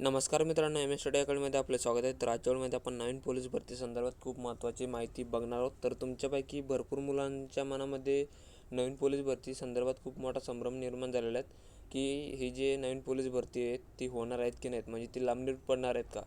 नमस्कार मित्रांनो M S study अकॅडमीमध्ये आपलं स्वागत आहे. तर आजच्या आपण नवीन पोलीस भरती संदर्भात खूप महत्त्वाची माहिती बघणार आहोत. तर तुमच्यापैकी भरपूर मुलांच्या मनामध्ये नवीन पोलीस भरती संदर्भात खूप मोठा संभ्रम निर्माण झालेला आहे की ही जे नवीन पोलीस भरती आहेत ती होणार आहेत की नाहीत? म्हणजे ती लांबणीवर पडणार आहेत का?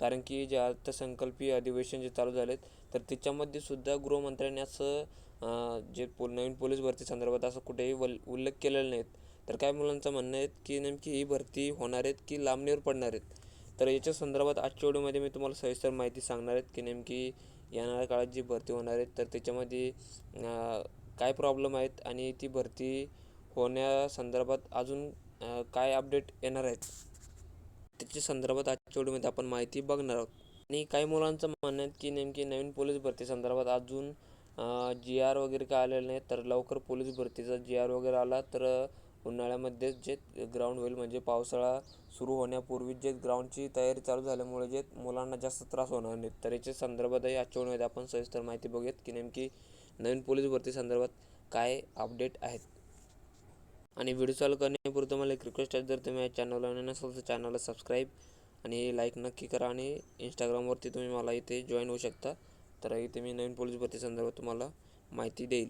कारण की जे अर्थसंकल्पीय अधिवेशन जे चालू झालेत तर त्याच्यामध्ये सुद्धा गृहमंत्र्यांनी असं जे पो नवीन पोलीस भरती संदर्भात असं कुठेही वल उल्लेख केलेला नाहीत. तर काय मुलांचं म्हणणं आहे की नेमकी ही भरती होणार आहेत की लांबणीवर पडणार आहेत? तर याच्या संदर्भात आजच्या व्हिडिओमध्ये मी तुम्हाला सविस्तर माहिती सांगणार आहेत की नेमकी येणाऱ्या काळात जी भरती होणार आहेत तर त्याच्यामध्ये काय प्रॉब्लेम आहेत आणि ती भरती होण्यासंदर्भात अजून काय अपडेट येणार आहेत? त्याच्या संदर्भात आजच्या व्हिडिओमध्ये आपण माहिती बघणार आहोत. आणि काही मुलांचं म्हणणं आहे की नेमकी नवीन पोलीस भरती संदर्भात अजून जी आर वगैरे काय आलेलं नाही तर लवकर पोलीस भरतीचा जी आर वगैरे आला तर उन्हाळ्यामध्ये जे ग्राउंड होईल म्हणजे पावसाळा सुरू होण्यापूर्वी जे ग्राउंडची तयारी चालू झाल्यामुळे जे मुलांना जास्त त्रास होणार नाही तर याच्या संदर्भातही आजच्या व्हिडिओमध्ये आपण सविस्तर माहिती बघूयात की नेमकी नवीन पोलीस भरती संदर्भात काय अपडेट आहेत. आणि व्हिडिओ चालू करण्यापुरतं मला एक रिक्वेस्ट आहे जर तुम्ही या चॅनलला नवीन नसाल तर चॅनलला सबस्क्राईब आणि लाईक नक्की करा आणि इंस्टाग्रामवरती तुम्ही मला इथे जॉईन होऊ शकता. तर इथे मी नवीन पोलीस भरती संदर्भात तुम्हाला माहिती देईल.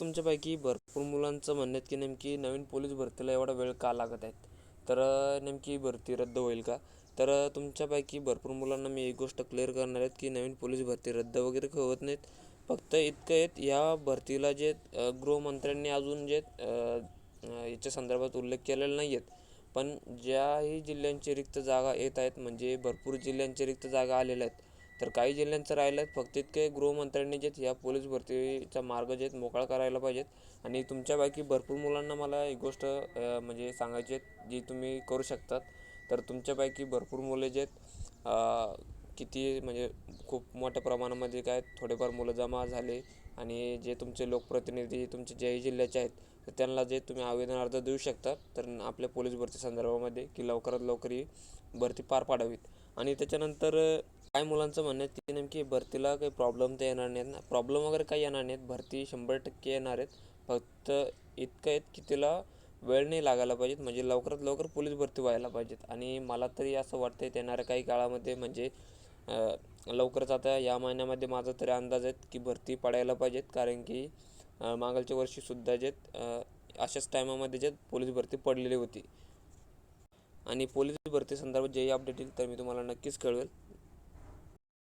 तुमच्यापैकी भरपूर मुलांचं म्हणणं आहे की नेमकी नवीन पोलीस भरतीला एवढा वेळ का लागत आहेत? तर नेमकी भरती रद्द होईल का? तर तुमच्यापैकी भरपूर मुलांना मी एक गोष्ट क्लिअर करणार आहेत की नवीन पोलीस भरती रद्द वगैरे काही होत नाहीत. फक्त इतकं आहेत या भरतीला जे गृहमंत्र्यांनी अजून जे याच्या संदर्भात उल्लेख केलेला नाही आहेत पण ज्याही जिल्ह्यांची रिक्त जागा येत आहेत म्हणजे भरपूर जिल्ह्यांची रिक्त जागा आलेल्या आहेत तर काही जिल्ह्यांचं राहिलं फक्त इतके गृहमंत्र्यांनी जे या पोलीस भरतीचा मार्ग जे आहेत मोकळा करायला पाहिजेत. आणि तुमच्यापैकी भरपूर मुलांना मला एक गोष्ट म्हणजे सांगायची आहे जी तुम्ही करू शकतात. तर तुमच्यापैकी भरपूर मुले जे आहेत किती म्हणजे खूप मोठ्या प्रमाणामध्ये काय थोडेफार मुलं जमा झाले आणि जे तुमचे लोकप्रतिनिधी तुमचे ज्याही जिल्ह्याचे आहेत तर त्यांना जे तुम्ही आवेदन अर्ज देऊ शकता तर आपल्या पोलीस भरती संदर्भामध्ये की लवकरात लवकर ही भरती पार पाडावीत. आणि त्याच्यानंतर काय मुलांचं म्हणणं आहे की नेमकी भरतीला काही प्रॉब्लेम तर येणार नाहीत ना. प्रॉब्लेम वगैरे काही येणार नाहीत. भरती शंभर टक्के येणार आहेत. फक्त इतकं आहेत की तिला वेळ नाही लागायला पाहिजेत. म्हणजे लवकरात लवकर पोलीस भरती व्हायला पाहिजेत. आणि मला तरी असं वाटतं आहे येणाऱ्या काही काळामध्ये म्हणजे लवकरच आता या महिन्यामध्ये माझा तरी अंदाज आहेत की भरती पडायला पाहिजेत. कारण की मागालच्या मागलच्या वर्षीसुद्धा जे अशाच टायमामध्ये जे पोलीस भरती पडलेली होती. आणि पोलीस भरती संदर्भात जेही अपडेट येईल तर मी तुम्हाला नक्कीच कळवेल.